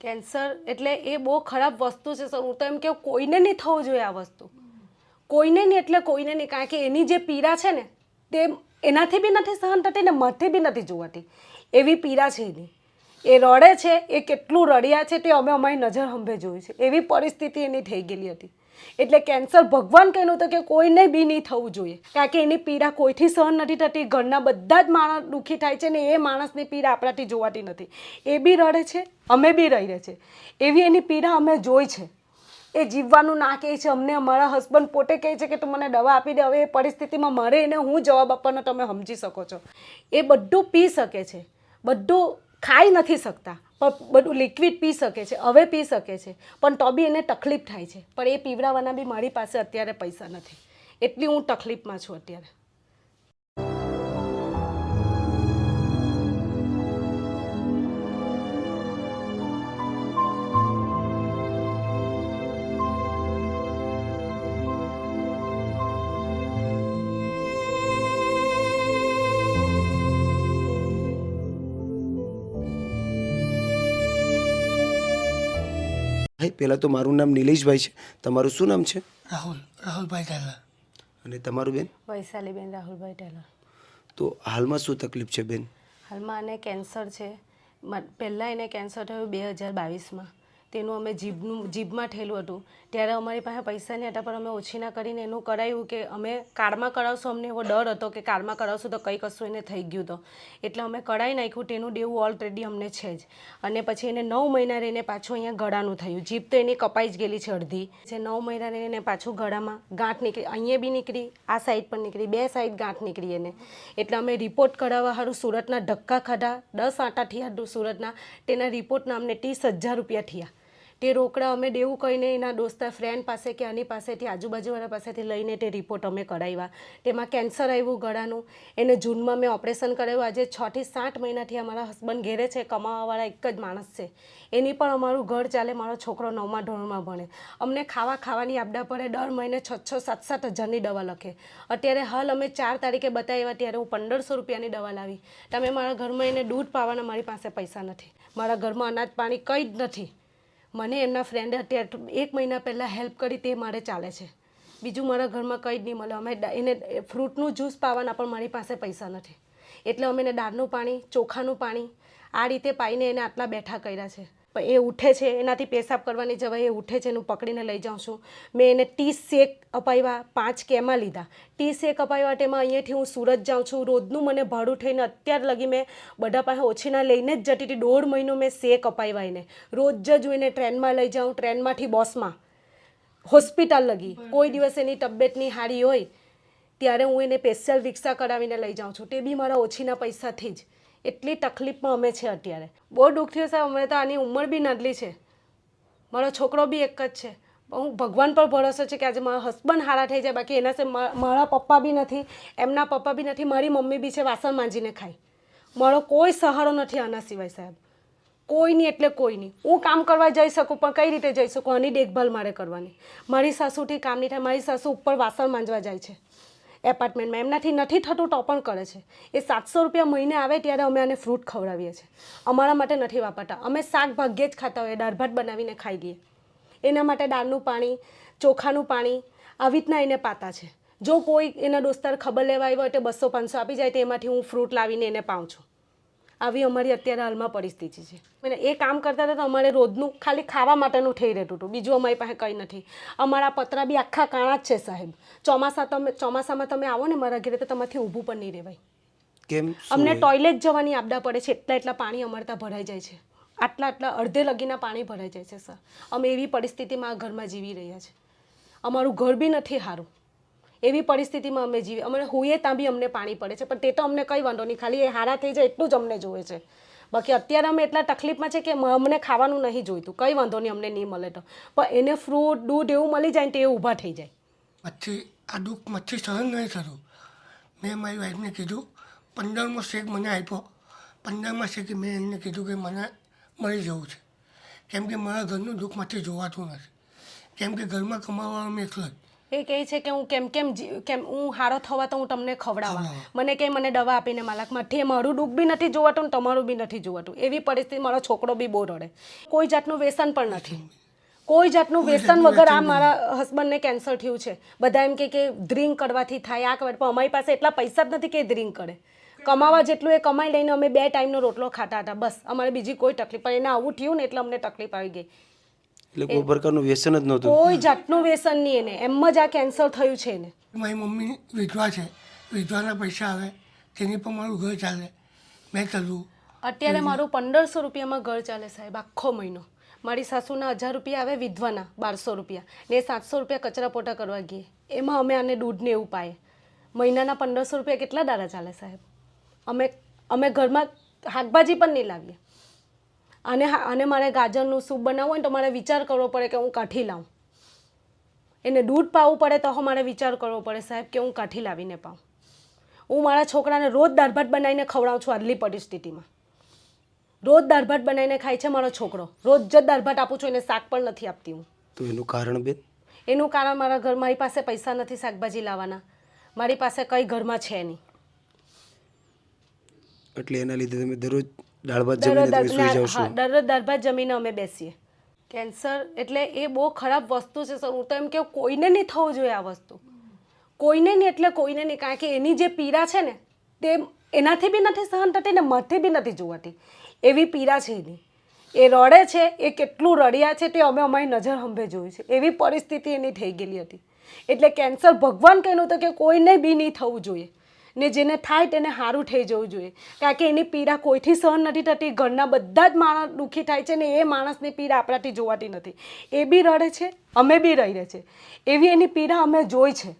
Cancer એટલે એ બહુ ખરાબ વસ્તુ છે, સર. હું તો એમ કે કોઈને નહીં થવું જોઈએ આ વસ્તુ. કોઈને નહીં એટલે કોઈને નહીં. કારણ કે એની જે પીડા છે ને, તે એનાથી બી નથી સહન થતી ને મથે બી નથી જોવાતી. એવી પીડા છે એની. એ રડે છે, એ કેટલું રડ્યા છે, તે અમે અમારી નજર હંભે જોયું છે. એવી પરિસ્થિતિ એની થઈ ગયેલી હતી. એટલે કેન્સર ભગવાન કહેલું હતું કે કોઈને બી નહીં થવું જોઈએ. કારણ કે એની પીડા કોઈથી સહન નથી થતી, ઘરના બધા જ માણસ દુઃખી થાય છે ને એ માણસની પીડા આપણાથી જોવાતી નથી. એ બી રડે છે, અમે બી રહીએ છે એવી એની પીડા અમે જોઈ છે. એ જીવવાનું ના કહે છે, અમને અમારા હસબન્ડ પોતે કહે છે કે તું મને દવા આપી દે, હવે એ પરિસ્થિતિમાં મારે એને હું જવાબ આપવાનો તમે સમજી શકો છો. એ બધું પી શકે છે. બધું ખાઈ નથી શકતા. પણ બધું લિક્વિડ પી શકે છે, હવે પી શકે છે. પણ તો બી એને તકલીફ થાય છે. પણ એ પીવડાવવાના બી મારી પાસે અત્યારે પૈસા નથી. એટલી હું તકલીફમાં છું અત્યારે. ભાઈ પહેલાં તો મારું નામ નિલેશભાઈ છે. તમારું શું નામ છે? રાહુલ રાહુલભાઈ ટેલર. અને તમારું બેન? વૈશાલીબેન રાહુલભાઈ ટેલર. તો હાલમાં શું તકલીફ છે બેન? હાલમાં આને કેન્સર છે. પહેલાં એને કેન્સર થયું બે હજાર બાવીસમાં. તેનું અમે જીભનું, જીભમાં ઠેલું હતું. ત્યારે અમારી પાસે પૈસા નહીં હતા પણ અમે ઓછીના કરીને એનું કરાવ્યું કે અમે કારમાં કરાવશું, અમને એવો ડર હતો કે કારમાં કરાવશું તો કંઈ કશું એને થઈ ગયું તો. એટલે અમે કરાવી નાખ્યું, તેનું દેવું ઓલરેડી અમને છે જ. અને પછી એને નવ મહિના રહીને પાછું અહીંયા ગળાનું થયું. જીભ તો એની કપાઈ જ ગયેલી છે અડધી. જે નવ મહિના રહીને પાછું ગળામાં ગાંઠ નીકળી, અહીંયા બી નીકળી, આ સાઈડ પણ નીકળી, બે સાઈડ ગાંઠ નીકળી એને. એટલે અમે રિપોર્ટ કરાવવા સારું સુરતના ધક્કા ખાધા, દસ આટા થયા સુરતના. તેના રિપોર્ટના અમને ત્રીસ હજાર રૂપિયા થયા. તે રોકડા અમે દેવું કહીને એના દોસ્તા ફ્રેન્ડ પાસે કે આની પાસેથી, આજુબાજુવાળા પાસેથી લઈને તે રિપોર્ટ અમે કઢાવ્યા તેમાં કેન્સર આવ્યું ગળાનું. એને જૂનમાં મેં ઓપરેશન કરાવ્યું. આજે છથી સાત મહિનાથી અમારા હસબન્ડ ઘેરે છે, કમાવાવાળા એક જ માણસ છે. એની પણ અમારું ઘર ચાલે, મારો છોકરો નવમા ધોરણમાં ભણે. અમને ખાવા ખાવાની આપડા પડે દર મહિને છ છ સાત સાત હજારની દવા લખે. અત્યારે હાલ અમે ચાર તારીખે બતાવ્યા, ત્યારે હું પંદરસો રૂપિયાની દવા લાવી. તમે મારા ઘરમાં એને દૂધ પાવાના, મારી પાસે પૈસા નથી. મારા ઘરમાં અનાજ પાણી કંઈ જ નથી. મને એમના ફ્રેન્ડે અત્યારે એક મહિના પહેલાં હેલ્પ કરી તે મારે ચાલે છે. બીજું મારા ઘરમાં કંઈ જ નહીં મળે. અમે એને ફ્રૂટનું જ્યુસ પાવાના, પણ મારી પાસે પૈસા નથી. એટલે અમે એને દાળનું પાણી, ચોખાનું પાણી આ રીતે પાઈને એને આટલા બેઠા કર્યા છે. એ ઉઠે છે એનાથી પેશાબ કરવાની જવાય એ ઉઠે છે એનું પકડીને લઈ જાઉં છું. મેં એને ટી શેક અપાવ્યા પાંચ કેમાં લીધા. ટી શેક અપાવ્યા તેમાં અહીંયાથી હું સુરત જાઉં છું. રોજનું મને ભાડું થઈને અત્યાર લગી મેં બધા પાસે ઓછીના લઈને જ જતી હતી. દોઢ મહિનો મેં શેક અપાવ્યા એને. રોજ જ હું એને ટ્રેનમાં લઈ જાઉં ટ્રેનમાંથી બસમાં. હોસ્પિટલ લગી. કોઈ દિવસ એની તબિયતની હારી હોય ત્યારે હું એને સ્પેશિયલ રિક્ષા કરાવીને લઈ જાઉં છું. તે બી મારા ઓછીના પૈસાથી જ. એટલી તકલીફમાં અમે છે અત્યારે. બહુ દુઃખ થયું સાહેબ, અમે તો આની ઉંમર બી નદલી છે. મારો છોકરો બી એક જ છે. હું ભગવાન પર ભરોસો છે કે આજે મારા હસબન્ડ હારા થઈ જાય, બાકી એના સે મારા પપ્પા બી નથી, એમના પપ્પા બી નથી, મારી મમ્મી બી છે વાસણ માંજીને ખાય. મારો કોઈ સહારો નથી આના સિવાય સાહેબ. કોઈ નહીં એટલે કોઈ નહીં. હું કામ કરવા જઈ શકું, પણ કઈ રીતે જઈ શકું? આની દેખભાલ મારે કરવાની. મારી સાસુથી કામ નહીં થાય, મારી સાસુ ઉપર વાસણ માંજવા જાય છે. એપાર્ટમેન્ટમાં. એમનાથી નથી થતું તો પણ કરે છે. એ સાતસો રૂપિયા મહિને આવે ત્યારે અમે આને ફ્રૂટ ખવડાવીએ છીએ. અમારા માટે નથી વાપરતા. અમે શાક ભાગ્યે જ ખાતા હોઈએ દાળ ભાત બનાવીને ખાઈ ગઈએ એના માટે દાળનું પાણી, ચોખાનું પાણી, આવી રીતના એને પાતા છે. જો કોઈ એના દોસ્તાર ખબર લેવા આવ્યો હોય તો બસો પાંચસો આપી જાય તો એમાંથી હું ફ્રૂટ લાવીને એને પાઉં છું. આવી અમારી અત્યારે હાલમાં પરિસ્થિતિ છે. અને એ કામ કરતા હતા તો અમારે રોજનું ખાલી ખાવા માટેનું થઈ રહેતું હતું. બીજું અમારી પાસે કંઈ નથી. અમારા પતરા બી આખા કાણા જ છે સાહેબ. ચોમાસા તમે ચોમાસામાં તમે આવો ને મારા ઘરે તો તમારથી ઊભું પણ નહીં રહેવાય. કેમ? અમને ટોયલેટ જવાની આપદા પડે છે. એટલા એટલા પાણી અમારતા ભરાઈ જાય છે. આટલા આટલા અડધે લગીના પાણી ભરાઈ જાય છે સર. અમે એવી પરિસ્થિતિમાં આ ઘરમાં જીવી રહ્યા છે. અમારું ઘર બી નથી સારું. એવી પરિસ્થિતિમાં અમે જીવી અમે હોઈએ ત્યાં બી અમને પાણી પડે છે, પણ તે તો અમને કંઈ વાંધો નહીં. ખાલી એ હારા થઈ જાય એટલું જ અમને જોવે છે. બાકી અત્યારે અમે એટલા તકલીફમાં છે કે અમને ખાવાનું નહીં જોઈતું. કંઈ વાંધો નહીં, અમને નહીં મળે તો. પણ એને ફ્રૂટ દૂધ એવું મળી જાય ને તે ઊભા થઈ જાય. મચ્છી આ દુઃખ મચ્છી સહન નહીં થતું. મેં મારી વાઈફને કીધું, પંદરમો શેક મને આપ્યો. પંદરમા શેકે મેં એમને કીધું કે મને મળી જવું છે. કેમ કે મારા ઘરનું દુઃખ મચ્છી જોવાતું નથી. કેમ કે ઘરમાં કમાવાનું મેં એકલો જ. એ કહે છે કે હું કેમ કેમ કેમ હું હારો થવા તો હું તમને ખવડાવવા. મને કે મને દવા આપીને માલક માઠી મારું દુઃખ બી નથી જોવાતું ને તમારું બી નથી જોવાતું. એવી પરિસ્થિતિ મારો છોકરો બી બહુ રડે. કોઈ જાતનું વ્યસન પણ નથી. કોઈ જાતનું વ્યસન વગર આ મારા હસબન્ડને કેન્સર થયું છે. બધા એમ કે કે ડ્રિંક કરવાથી થાય આ કરવા. પણ અમારી પાસે એટલા પૈસા જ નથી કે ડ્રિંક કરે. કમાવા જેટલું એ કમાઈ લઈને અમે બે ટાઈમનો રોટલો ખાતા હતા. બસ અમારે બીજી કોઈ તકલીફ. પણ એને આવું થયું ને એટલે અમને તકલીફ આવી ગઈ. એટલે કોઈ પ્રકારનું વ્યસન જ નહોતું. કોઈ જાતનું વ્યસન નહીં એને. એમ જ આ કેન્સર થયું છે એને. મારી મમ્મી વિધવા છે. વિધવાના પૈસા આવે તેની પણ મારું ઘર ચાલે. મેં ચલવું અત્યારે મારું પંદરસો રૂપિયામાં ઘર ચાલે સાહેબ આખો મહિનો. મારી સાસુના હજાર રૂપિયા આવે વિધવાના બારસો રૂપિયા. ને સાતસો રૂપિયા કચરા પોટા કરવા ગઈએ એમાં અમે આને દૂધને એવું પાએ મહિનાના પંદરસો રૂપિયા કેટલા દાડા ચાલે સાહેબ? અમે અમે ઘરમાં શાકભાજી પણ નહીં લાવીએ. અને અને મારે ગાજરનું સૂપ બનાવવું હોય તો મારે વિચાર કરવો પડે કે હું કાઠી લાવું. એને દૂધ પાવું પડે તો મારે વિચાર કરવો પડે સાહેબ કે હું કાઠી લાવીને પાઉં. હું મારા છોકરાને રોજ દાળ ભાત બનાવીને ખવડાવું છું આટલી પરિસ્થિતિમાં. રોજ દાળ ભાત બનાવીને ખાય છે મારો છોકરો. રોજ જ દાળ ભાત આપું છું એને શાક પણ નથી આપતી હું. તો એનું કારણ બેન? એનું કારણ મારા ઘર મારી પાસે પૈસા નથી શાકભાજી લાવવાના. મારી પાસે કંઈ ઘરમાં છે નહીં. એટલે એના લીધે તમે દરરોજ દાળ ભાત જમીને તમે સૂઈ જાઓ છો. દરરોજ દાળ ભાત જમીને અમે બેસીએ. કેન્સર એટલે એ બહુ ખરાબ વસ્તુ છે સર. હું તો એમ કે કોઈને નહીં થવું જોઈએ આ વસ્તુ. કોઈને નહીં એટલે કોઈને નહીં. કારણ કે એની જે પીડા છે ને તે એનાથી બી નથી સહન થતી ને મથી બી નથી જોવાતી. એવી પીડા છે એની. એ રડે છે એ કેટલું રડ્યા છે તે અમે અમારી નજર હંભે જોયું છે. એવી પરિસ્થિતિ એની થઈ ગયેલી હતી. એટલે કેન્સર ભગવાન કહેલું તો કે કોઈને બી નહીં થવું જોઈએ. ને જેને થાય તેને સારું થઈ જવું જોઈએ. કારણ કે એની પીડા કોઈથી સહન નથી થતી. ઘરના બધા જ માણસ દુઃખી થાય છે ને એ માણસની પીડા આપણાથી જોવાતી નથી. એ બી રડે છે, અમે બી રહીએ છે એવી એની પીડા અમે જોઈ છે.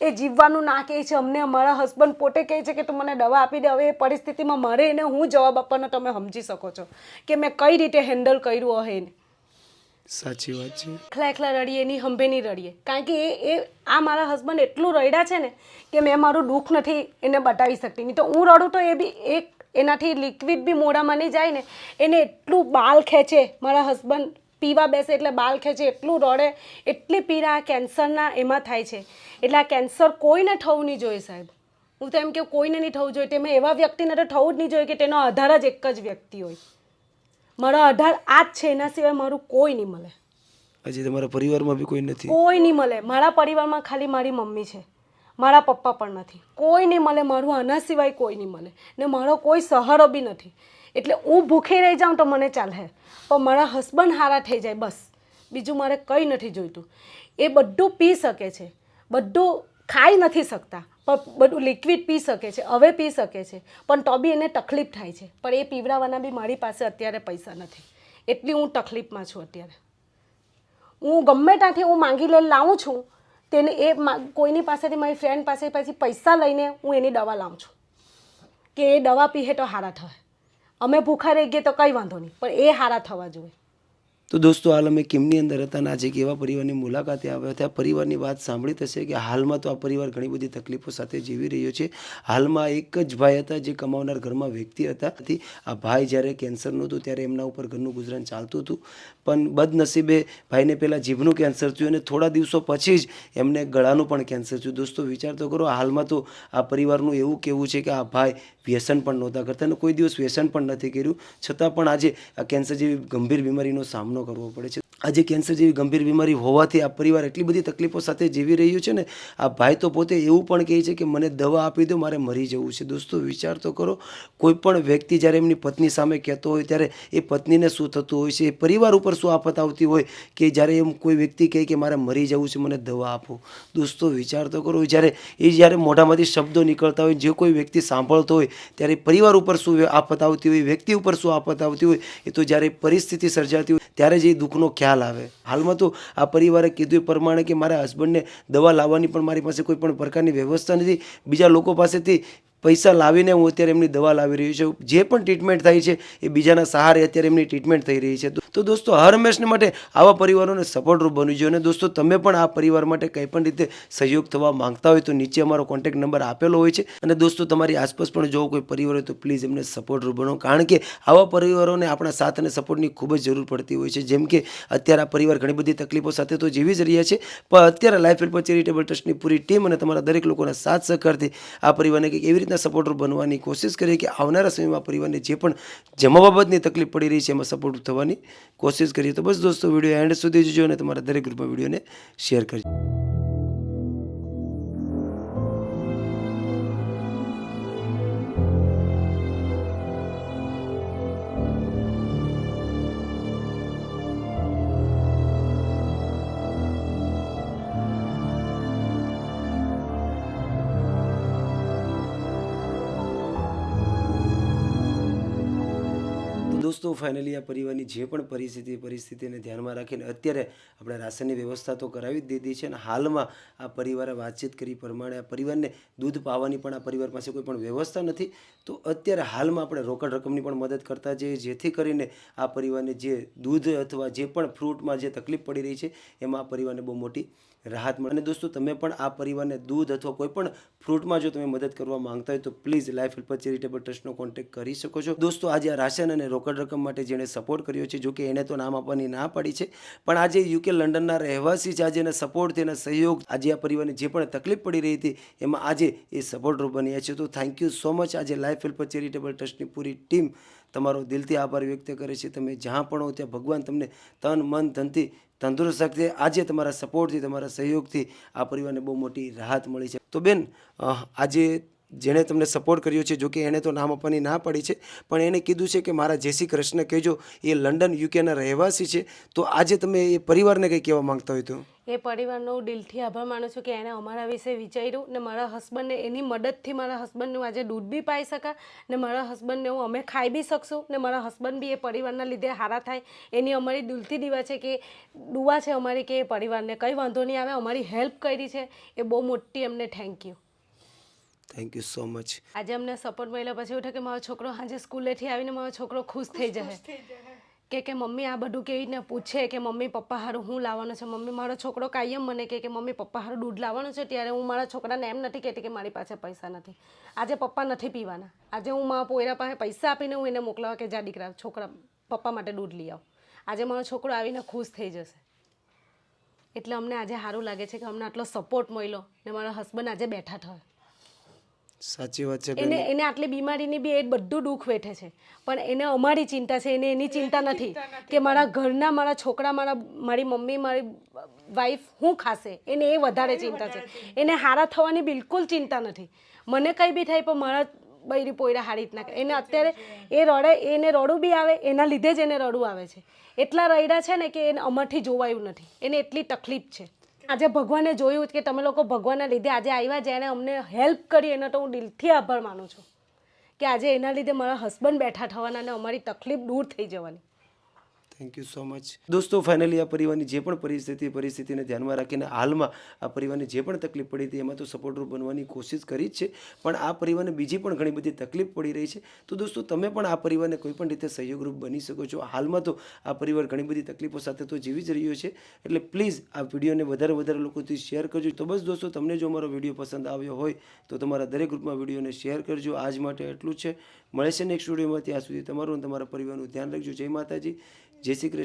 એ જીવવાનું ના કહે છે, અમને અમારા હસબન્ડ પોતે કહે છે કે તું મને દવા આપી દે, હવે એ પરિસ્થિતિમાં મારે એને હું જવાબ આપવાનો તમે સમજી શકો છો કે મેં કઈ રીતે હેન્ડલ કર્યું હે એને. સાચી વાત છે. એકલા એકલા રડીએ, એની હંભે નહીં રડીએ. કારણ કે એ એ, આ મારા હસબન્ડ એટલું રડ્યા છે ને કે મેં મારું દુઃખ નથી એને બતાવી શકતી. નહીં તો હું રડું તો એ બી એક, એનાથી લિક્વિડ બી મોઢામાં નહીં જાય ને, એને એટલું બાલ ખેંચે. મારા હસબન્ડ પીવા બેસે એટલે બાલ ખેંચે, એટલું રડે, એટલી પીડા કેન્સરના એમાં થાય છે. એટલે આ કેન્સર કોઈને થવું નહીં જોઈએ સાહેબ. હું તો એમ કે કોઈને નહીં થવું જોઈએ. તેમાં એવા વ્યક્તિને તો થવું જ નહીં જોઈએ કે તેનો આધાર જ એક જ વ્યક્તિ હોય. મારો આધાર આ જ છે એના સિવાય મારું કોઈ નહીં મળે. હજી તમારા પરિવારમાં બી કોઈ નથી? કોઈ નહીં મળે. મારા પરિવારમાં ખાલી મારી મમ્મી છે. મારા પપ્પા પણ નથી. કોઈ નહીં મળે મારું આના સિવાય કોઈ નહીં મળે. ને મારો કોઈ સહારો બી નથી. એટલે હું ભૂખી રહી જાઉં તો મને ચાલે પણ મારા હસબન્ડ હારા થઈ જાય બસ. બીજું મારે કંઈ નથી જોઈતું. એ બધું પી શકે છે. બધું ખાઈ નથી શકતા. પણ બધું લિક્વિડ પી શકે છે, હવે પી શકે છે, પણ તો બી એને તકલીફ થાય છે. પણ એ પીવડાવવાના બી મારી પાસે અત્યારે પૈસા નથી. એટલી હું તકલીફમાં છું અત્યારે. હું ગમે ત્યાંથી હું માંગી લઈને લાવું છું, તેને એ કોઈની પાસેથી, મારી ફ્રેન્ડ પાસે પછી પૈસા લઈને હું એની દવા લાવું છું. કે એ દવા પીએ તો હારા થાય અમે ભૂખા રહી ગઈએ તો કંઈ વાંધો નહીં, પણ એ હારા થવા જોઈએ. તો દોસ્તો, હાલ અમે કિમની અંદર હતા અને આજે એક એવા પરિવારની મુલાકાતે આવ્યા હતા. પરિવારની વાત સાંભળી થશે કે હાલમાં તો આ પરિવાર ઘણી બધી તકલીફો સાથે જીવી રહ્યો છે. હાલમાં એક જ ભાઈ હતા જે કમાવનાર ઘરમાં વ્યક્તિ હતા. આ ભાઈ જ્યારે કેન્સરનું હતું ત્યારે એમના ઉપર ઘરનું ગુજરાન ચાલતું હતું. પણ બદનસીબે ભાઈને પહેલાં જીભનું કેન્સર થયું અને થોડા દિવસો પછી જ એમને ગળાનું પણ કેન્સર થયું. દોસ્તો, વિચાર તો કરો, હાલમાં તો આ પરિવારનું એવું કહેવું છે કે આ ભાઈ વ્યસન પણ નહોતા કરતા અને કોઈ દિવસ વ્યસન પણ નથી કર્યું. છતાં પણ આજે આ કેન્સર જેવી ગંભીર બીમારીનો સામનો કરવો પડે છે. આજે કેન્સર જેવી ગંભીર બીમારી હોવાથી આ પરિવાર એટલી બધી તકલીફો સાથે જીવી રહ્યું છે ને, આ ભાઈ તો પોતે એવું પણ કહે છે કે મને દવા આપી દો, મારે મરી જવું છે. દોસ્તો, વિચાર તો કરો કોઈપણ વ્યક્તિ જ્યારે એમની પત્ની સામે કહેતો હોય ત્યારે એ પત્નીને શું થતું હોય છે? એ પરિવાર ઉપર શું આફત આવતી હોય કે જ્યારે એમ કોઈ વ્યક્તિ કહે કે મારે મરી જવું છે, મને દવા આપો? દોસ્તો, વિચાર તો કરો. જ્યારે એ જ્યારે મોઢામાંથી શબ્દો નીકળતા હોય, જે કોઈ વ્યક્તિ સાંભળતો હોય, ત્યારે પરિવાર ઉપર શું આફત આવતી હોય, વ્યક્તિ ઉપર શું આફત આવતી હોય, એ તો જ્યારે પરિસ્થિતિ સર્જાતી હોય, ત્યારે જ એ દુઃખનો ખ્યાલ આવે. હાલમાં તો આ પરિવારે કીધું એ પ્રમાણે કે મારા હસબન્ડને દવા લાવવાની પણ મારી પાસે કોઈ પણ પ્રકારની વ્યવસ્થા નથી. બીજા લોકો પાસેથી પૈસા લાવીને હું અત્યારે એમની દવા લાવી રહ્યો છું. જે પણ ટ્રીટમેન્ટ થાય છે, એ બીજાના સહારે અત્યારે એમની ટ્રીટમેન્ટ થઈ રહી છે. તો- દોસ્તો, હર હંમેશને માટે આવા પરિવારોને સપોર્ટરૂપ બનવું જોઈએ. અને દોસ્તો, તમે પણ આ પરિવાર માટે કંઈ પણ રીતે સહયોગ થવા માંગતા હોય તો નીચે અમારો કોન્ટેક્ટ નંબર આપેલો હોય છે. અને દોસ્તો, તમારી આસપાસ પણ જો કોઈ પરિવાર હોય તો પ્લીઝ એમને સપોર્ટરૂપ બનો. કારણ કે આવા પરિવારોને આપણા સાથ અને સપોર્ટની ખૂબ જ જરૂર પડતી હોય છે. જેમ કે અત્યારે આ પરિવાર ઘણી બધી તકલીફો સાથે તો જીવી જ રહ્યા છે. પણ અત્યારે લાઈફ હેલ્પ ચેરિટેબલ ટ્રસ્ટની પૂરી ટીમ અને તમારા દરેક લોકોના સાથ સહકારથી આ પરિવારને કંઈક એવી રીતના સપોર્ટર બનવાની કોશિશ કરીએ કે આવનારા સમયમાં પરિવારને જે પણ જમા બાબતની તકલીફ પડી રહી છે એમાં સપોર્ટ થવાની કોશિશ કરીએ. તો બસ દોસ્તો વીડિયો એન્ડ સુધી જોજો અને તમારા દરેક ગ્રુપમાં વિડીયોને શેર કરજો. દોસ્તો ફાઇનલી આ પરિવારની જે પણ પરિસ્થિતિ, પરિસ્થિતિને ધ્યાનમાં રાખીને અત્યારે આપણે રાશનની વ્યવસ્થા તો કરાવી જ દીધી છે અને હાલમાં આ પરિવારે વાતચીત કરી પ્રમાણે આ પરિવારને દૂધ પાવાની પણ આ પરિવાર પાસે કોઈ પણ વ્યવસ્થા નથી. તો અત્યારે હાલમાં આપણે રોકડ રકમની પણ મદદ કરતા જઈએ, જેથી કરીને આ પરિવારને જે દૂધ અથવા જે પણ ફ્રૂટમાં જે તકલીફ પડી રહી છે, એમાં આ પરિવારને બહુ મોટી રાહત મળે. અને દોસ્તો, તમે પણ આ પરિવારને દૂધ અથવા કોઈ પણ ફ્રૂટમાં જો તમે મદદ કરવા માંગતા હોય તો પ્લીઝ લાઈફ હેલ્પર ચેરિટેબલ ટ્રસ્ટનો કોન્ટેક્ટ કરી શકો છો. દોસ્તો, આજે આ રાશન અને રોકડ રકમ માટે જેણે સપોર્ટ કર્યો છે, જો કે એને તો નામ આપવાની ના પાડી છે, પણ આજે યુકે લંડનના રહેવાસી છે, આજે એના સપોર્ટ એના સહયોગ, આજે આ પરિવારને જે પણ તકલીફ પડી રહી હતી, એમાં આજે એ સપોર્ટરૂપ બન્યા છે. તો થેન્ક યુ સો મચ આજે લાઈફ હેલ્પર ચેરિટેબલ ટ્રસ્ટની પૂરી ટીમ તમારો દિલથી આભાર વ્યક્ત કરે છે. તમે જ્યાં પણ હો, ત્યાં ભગવાન તમને તન, મન, ધનથી તંદુરસ્ત રાખતી આજે તમારા સપોર્ટથી તમારા સહયોગથી આ પરિવારને બહુ મોટી રાહત મળી છે. તો બેન આજે જેણે તમને સપોર્ટ કર્યો છે, જો કે એણે તો નામ આપવાની ના પડી છે, પણ એણે કીધું છે કે મારા જય શ્રી કૃષ્ણ કહેજો, એ લંડન યુકેના રહેવાસી છે. તો આજે તમે એ પરિવારને કંઈ કહેવા માંગતા હોય તો? એ પરિવારનો હું દિલથી આભાર માનું છું કે એણે અમારા વિશે વિચાર્યું ને મારા હસબન્ડને એની મદદથી મારા હસબન્ડનું આજે દૂધ બી પાઈ શકા ને મારા હસબન્ડને હું અમે ખાઈ બી શકશું ને મારા હસબન્ડ બી એ પરિવારના લીધે હારા થાય. એની અમારી દિલથી દીવા છે કે દુવા છે અમારી કે એ પરિવારને, કંઈ વાંધો નહીં આવે, અમારી હેલ્પ કરી છે. એ બહુ મોટી અમને thank you thank you so much આજે અમને સપોર્ટ મળ્યા પછી એવું થાય કે મારો છોકરો આજે સ્કૂલેથી આવીને મારો છોકરો ખુશ થઈ જશે. કે કે મમ્મી આ બધું કેવી રીતના પૂછે કે મમ્મી પપ્પા હારું હું લાવવાનો છે? મમ્મી મારો છોકરો કાયમ મને કે કે મમ્મી પપ્પા હારું દૂધ લાવવાનું છે ત્યારે હું મારા છોકરાને એમ નથી કહેતી કે મારી પાસે પૈસા નથી. આજે પપ્પા નથી પીવાના. આજે હું મારા પોયરા પાસે પૈસા આપીને હું એને મોકલાવા કે જા દીકરા છોકરા પપ્પા માટે દૂધ લઈ આવ. આજે મારો છોકરો આવીને ખુશ થઈ જશે. એટલે અમને આજે સારું લાગે છે કે અમને આટલો સપોર્ટ મળ્યો ને મારા હસબન્ડ આજે બેઠા થયા. સાચી વાત છે એને એને આટલી બીમારીની બી એ બધું દુઃખ વેઠે છે. પણ એને અમારી ચિંતા છે એને એની ચિંતા નથી કે મારા ઘરના મારા છોકરા મારા મારી મમ્મી મારી વાઈફ હું ખાશે. એને એ વધારે ચિંતા છે. એને હારા થવાની બિલકુલ ચિંતા નથી. મને કંઈ બી થાય પણ મારા બૈરી પોયરા હારી રીતના કરે. એને અત્યારે એ રડે એને રડું બી આવે એના લીધે જ એને રડું આવે છે. એટલા રડ્યા છે ને કે એને અમારથી જોવાયું નથી. એને એટલી તકલીફ છે. આજે ભગવાને જોયું કે તમે લોકો ભગવાનના લીધે આજે આવ્યા જેણે અમને હેલ્પ કરી, એનો તો હું દિલથી આભાર માનું છું કે આજે એના લીધે મારા હસબન્ડ બેઠા થવાના અને અમારી તકલીફ દૂર થઈ જવાની. થેન્ક યુ સો મચ દોસ્તો ફાઇનલી આ પરિવારની જે પણ પરિસ્થિતિ પરિસ્થિતિને ધ્યાનમાં રાખીને હાલમાં આ પરિવારને જે પણ તકલીફ પડી હતી, એમાં તો સપોર્ટરૂપ બનવાની કોશિશ કરી જ છે. પણ આ પરિવારને બીજી પણ ઘણી બધી તકલીફ પડી રહી છે. તો દોસ્તો, તમે પણ આ પરિવારને કોઈ પણ રીતે સહયોગરૂપ બની શકો છો. હાલમાં તો આ પરિવાર ઘણી બધી તકલીફો સાથે તો જીવી જ રહ્યો છે. એટલે પ્લીઝ આ વિડીયોને વધારે વધારે લોકોથી શેર કરજો. તો બસ દોસ્તો, તમને જો અમારો વીડિયો પસંદ આવ્યો હોય, તો તમારા દરેક ગ્રુપમાં વિડીયોને શેર કરજો. આજ માટે એટલું છે. મળે છે નેક્સ્ટ વિડીયોમાં ત્યાં સુધી તમારું અને તમારા પરિવારનું ધ્યાન રાખજો. જય માતાજી. જય શ્રી કૃષ્ણ